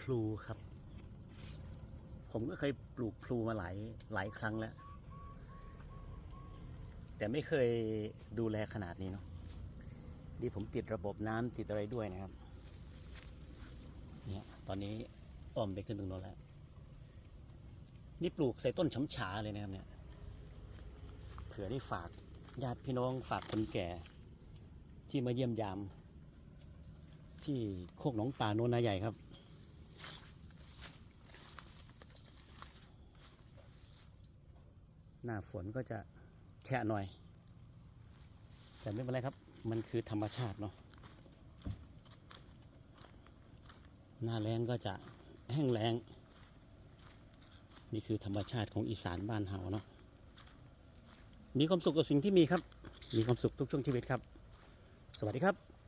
พลูครับ ผมก็เคยปลูกพลูมาหลายหลายครั้งแล้ว แต่ไม่เคยดูแลขนาดนี้เนาะนี่ผมติดระบบน้ำติดอะไรด้วยนะครับ เนี่ยตอนนี้อ้อมไปขึ้นตรงโน้นแล้ว นี่ปลูกใส่ต้นช้ำฉาเลยนะครับเนี่ย เผื่อได้ฝากญาติพี่น้องฝากคนแก่ ที่มาเยี่ยมยาม ที่โคกหนองตาโนนนาใหญ่ครับ หน้าฝนก็จะแฉะหน่อย แต่ไม่เป็นไรครับ มันคือธรรมชาติเนาะหน้าแรงก็จะแห้งแล้งนี่คือธรรมชาติของอีสานบ้านเฮาเนาะมีความสุขกับสิ่งที่มีครับ มีความสุขทุกช่วงชีวิตครับ สวัสดีครับ